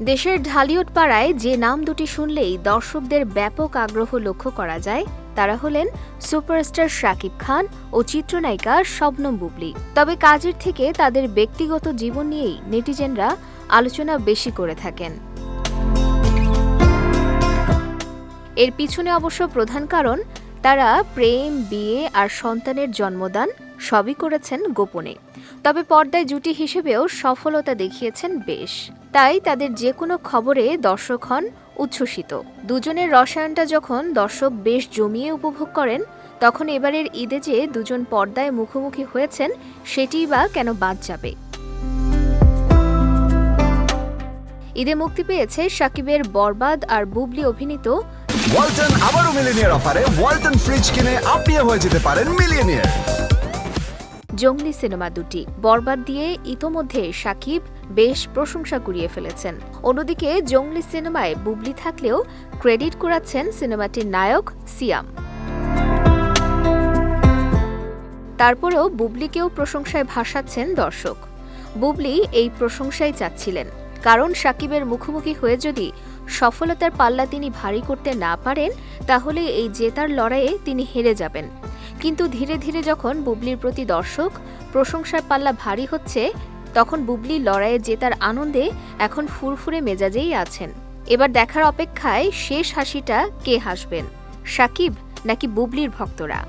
দেশের ঢালিউড পাড়ায় যে নাম দুটি শুনলেই দর্শকদের ব্যাপক আগ্রহ লক্ষ্য করা যায়, তারা হলেন সুপারস্টার শাকিব খান ও চিত্রনায়িকা শবনম বুবলি। তবে কাজের থেকে তাদের ব্যক্তিগত জীবন নিয়েই নেটিজেনরা আলোচনা বেশি করে থাকেন। এর পিছনে অবশ্য প্রধান কারণ, তারা প্রেম, বিয়ে আর সন্তানের জন্মদান সবই করেছেন গোপনে। তবে পর্দায় জুটি হিসেবেও সফলতা দেখিয়েছেন বেশ। তাই তাদের যে কোনো খবরে দর্শক হন উচ্ছ্বসিত। দুজনের রসায়নটা যখন দর্শক বেশ জমিয়ে উপভোগ করেন তখন এবারের ঈদে যে দুজন পর্দায় মুখোমুখি হয়েছেন সেটিই বা কেন বাদ যাবে? ঈদে মুক্তি পেয়েছে সাকিবের বরবাদ আর বুবলি অভিনীত ওয়ালটন আবারও মিলিনিয়ার অফারে ওয়ালটন ফ্রিজ কিনে আপনিও হয়ে যেতে পারেন মিলিয়নিয়ার। জঙ্গলি সিনেমা দুটি বরবাদ দিয়ে ইতোমধ্যে সাকিব বেশ প্রশংসা কুড়িয়ে ফেলেছেন। অন্যদিকে জঙ্গলি সিনেমায় বুবলি থাকলেও ক্রেডিট কুড়াচ্ছেন সিনেমাটির নায়ক সিয়াম। তারপরেও বুবলিকেও প্রশংসায় ভাসাচ্ছেন দর্শক। বুবলি এই প্রশংসাই চাচ্ছিলেন। কারণ সাকিবের মুখোমুখি হয়ে যদি সফলতার পাল্লা তিনি ভারী করতে না পারেন, তাহলে এই জেতার লড়াইয়ে তিনি হেরে যাবেন। কিন্তু ধীরে ধীরে যখন বুবলির প্রতি দর্শক প্রশংসার পাল্লা ভারী হচ্ছে তখন বুবলি লড়াইয়ে জেতার আনন্দে এখন ফুরফুরে মেজাজেই আছেন। এবার দেখার অপেক্ষায় শেষ হাসিটা কে হাসবেন, সাকিব নাকি বুবলির ভক্তরা?